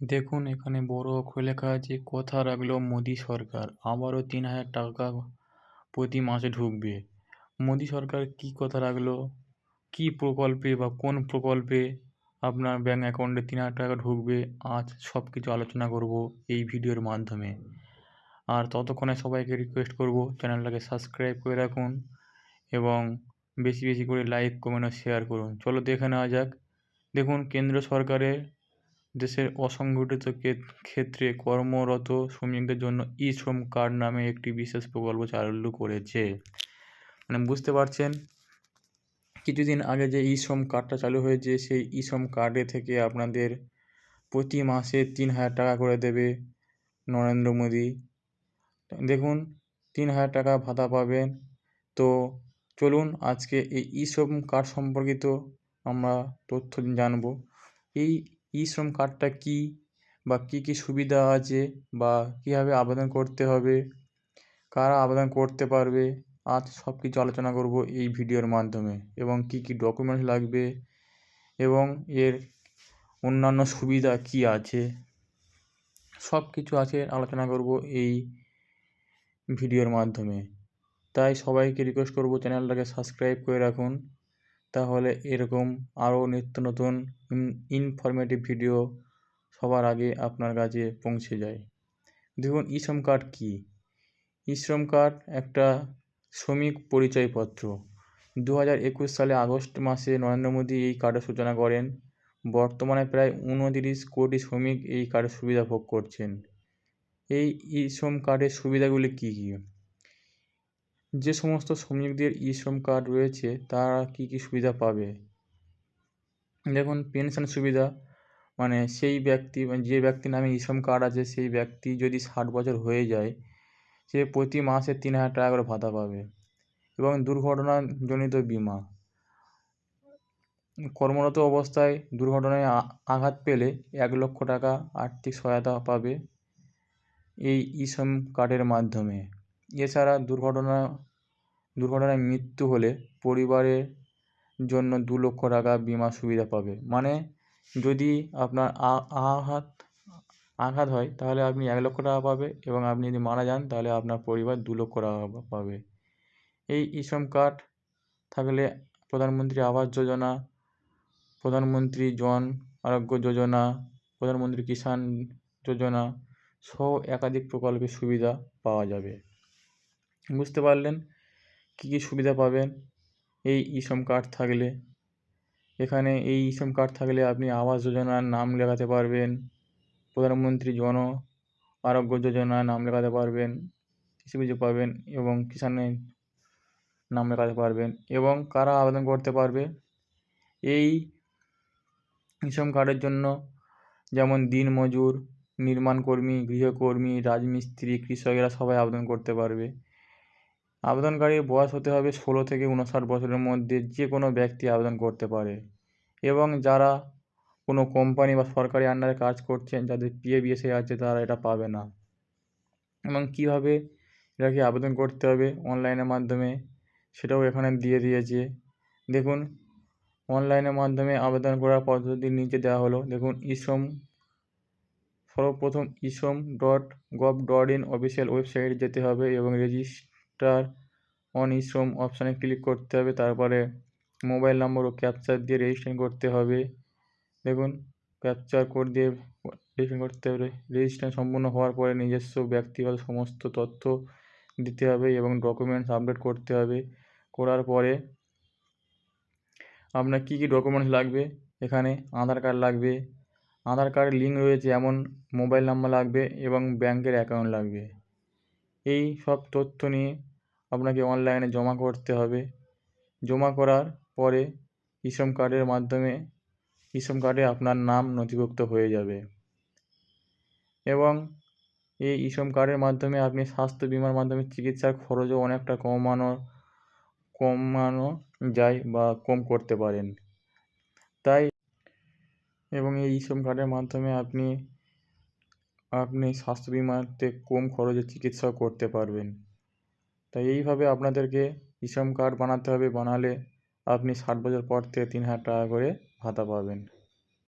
দেখুন, এখানে বড় অক্ষরে লেখা আছে, কথা রাখল মোদী সরকার, আবারও তিন হাজার টাকা প্রতি মাসে ঢুকবে। মোদী সরকার কি কথা রাখল? কি প্রকল্পে বা কোন প্রকল্পে আপনার ব্যাঙ্ক অ্যাকাউন্টে তিন হাজার টাকা ঢুকবে? আজ সব কিছু আলোচনা করব এই ভিডিওর মাধ্যমে। আর ততক্ষণে সবাইকে রিকোয়েস্ট করব চ্যানেলটাকে সাবস্ক্রাইব করে রাখুন এবং বেশি বেশি করে লাইক কমেন্ট শেয়ার করুন। চলো দেখে নেওয়া যাক। দেখুন, কেন্দ্র সরকারের দেশের অসংগঠিত ক্ষেত্রে কর্মরত শ্রমিকদের জন্য ই শ্রম কার্ড নামে একটি বিশেষ প্রকল্প চালু করেছে। মানে বুঝতে পারছেন? কিছুদিন আগে যে ই শ্রম কার্ডটা চালু হয়েছে, সেই ই শ্রম কার্ডে থেকে আপনাদের প্রতি মাসে তিন হাজার টাকা করে দেবে নরেন্দ্র মোদী। দেখুন, তিন হাজার টাকা ভাতা পাবেন। তো চলুন আজকে এই ই শ্রম কার্ড সম্পর্কিত আমরা তথ্য জানব। এই ই শ্রম কার্ডটা কী বা কী কী সুবিধা আছে বা কীভাবে আবেদন করতে হবে, কারা আবেদন করতে পারবে, আজ সব কিছু আলোচনা করব এই ভিডিওর মাধ্যমে এবং কী কী ডকুমেন্টস লাগবে এবং এর অন্যান্য সুবিধা কী আছে সব কিছু আছে আলোচনা করব এই ভিডিওর মাধ্যমে। তাই সবাইকে রিকোয়েস্ট করব চ্যানেলটাকে সাবস্ক্রাইব করে রাখুন। তাহলে এরকম আরও নিত্য নতুন ইনফরমেটিভ ভিডিও সবার আগে আপনার কাছে পৌঁছে যায়। দেখুন ই শ্রম কার্ড কী? ই শ্রম কার্ড একটা শ্রমিক পরিচয়পত্র। দু হাজার একুশ সালে আগস্ট মাসে নরেন্দ্র মোদী এই কার্ডের সূচনা করেন। বর্তমানে প্রায় উনতিরিশ কোটি শ্রমিক এই কার্ডের সুবিধা ভোগ করছেন। এই ই শ্রম কার্ডের সুবিধাগুলি কী কী? যে সমস্ত শ্রমিকদের ই শ্রম কার্ড রয়েছে, তারা কী কী সুবিধা পাবে? দেখুন, পেনশন সুবিধা মানে সেই ব্যক্তি, যে ব্যক্তির নামে ই শ্রম কার্ড আছে, সেই ব্যক্তি যদি ষাট বছর হয়ে যায়, সে প্রতি মাসে তিন হাজার টাকা করে ভাতা পাবে এবং দুর্ঘটনাজনিত বিমা। কর্মরত অবস্থায় দুর্ঘটনায় আঘাত পেলে এক লক্ষ টাকা আর্থিক সহায়তা পাবে এই ই শ্রম কার্ডের মাধ্যমে। এছাড়া দুর্ঘটনা দুর্ঘটনায় মৃত্যু হলে পরিবারের জন্য দু লক্ষ টাকা বিমা সুবিধা পাবে। মানে যদি আপনার আঘাত আঘাত হয়, তাহলে আপনি এক লক্ষ টাকা পাবে এবং আপনি যদি মারা যান, তাহলে আপনার পরিবার দু লক্ষ টাকা পাবে। এই ই শ্রম কার্ড থাকলে প্রধানমন্ত্রী আবাস যোজনা, প্রধানমন্ত্রী জন আরোগ্য যোজনা, প্রধানমন্ত্রী কিষাণ যোজনা সহ একাধিক প্রকল্পের সুবিধা পাওয়া যাবে। বুঝতে পারলেন? কী কী সুবিধা পাবেন? এই ই শ্রম কার্ড থাকলে। এখানে এই ই শ্রম কার্ড থাকলে আপনি আবাস যোজনার নাম লেখাতে পারবেন। প্রধানমন্ত্রী জন আরোগ্য যোজনায় নাম লেখাতে পারবেন। কিছু পাবেন এবং কিষাণের নাম লেখাতে পারবেন। এবং কারা আবেদন করতে পারবে? এই ই শ্রম কার্ডের জন্য যেমন দিনমজুর নির্মাণ কর্মী, গৃহকর্মী, রাজমিস্ত্রি, কৃষক এরা সবাই আবেদন করতে পারবে। আবেদনকারীর বয়স হতে হবে ষোলো থেকে উনষাট বছরের মধ্যে যে কোনো ব্যক্তি আবেদন করতে পারে। এবং যারা কোনো কোম্পানি বা সরকারি আন্ডারে কাজ করছেন, যাদের পিএফ আছে, তারা এটা পাবে না। এবং কীভাবে এটাকে আবেদন করতে হবে অনলাইনের মাধ্যমে, সেটাও এখানে দিয়ে দিয়েছে। দেখুন, অনলাইনের মাধ্যমে আবেদন করার পদ্ধতি নিচে দেওয়া হলো। দেখুন ইশ্রম সর্বপ্রথম eShram dot gov dot in official ওয়েবসাইটে যেতে হবে এবং রেজিস্টার অন ইশ্রম অপশানে ক্লিক করতে হবে। তারপরে মোবাইল নম্বর ও ক্যাপচার দিয়ে রেজিস্ট্রেশন করতে হবে। দেখুন ক্যাপচার কোড দিয়ে রেজিস্ট্রেশন করতে হবে। রেজিস্ট্রেশন সম্পূর্ণ হওয়ার পরে নিজস্ব, ব্যক্তিগত সমস্ত তথ্য দিতে হবে এবং ডকুমেন্টস আপডেট করতে হবে। করার পরে আপনার কী কী ডকুমেন্টস লাগবে? এখানে আধার কার্ড লাগবে। আধার কার্ডের লিঙ্ক রয়েছে, এমন মোবাইল নাম্বার লাগবে এবং ব্যাংকের অ্যাকাউন্ট লাগবে। এই সব তথ্য নিয়ে আপনাকে অনলাইনে জমা করতে হবে। জমা করার পরে ইশ্রম কার্ডের মাধ্যমে ইশ্রম কার্ডে আপনার নাম নথিভুক্ত হয়ে যাবে। এবং এই ইশ্রম কার্ডের মাধ্যমে আপনি স্বাস্থ্য বিমার মাধ্যমে চিকিৎসার খরচও অনেকটা কমানো কমানো যায় বা কম করতে পারেন। তাই এবং এই ইশ্রম কার্ডের মাধ্যমে আপনি আপনি স্বাস্থ্য বিমাতে কম খরচে চিকিৎসাও করতে পারবেন। তাই এইভাবে আপনাদেরকে ইশ্রম কার্ড বানাতে হবে। বানালে আপনি ষাট বছর পর থেকে তিন হাজার টাকা করে ভাতা পাবেন।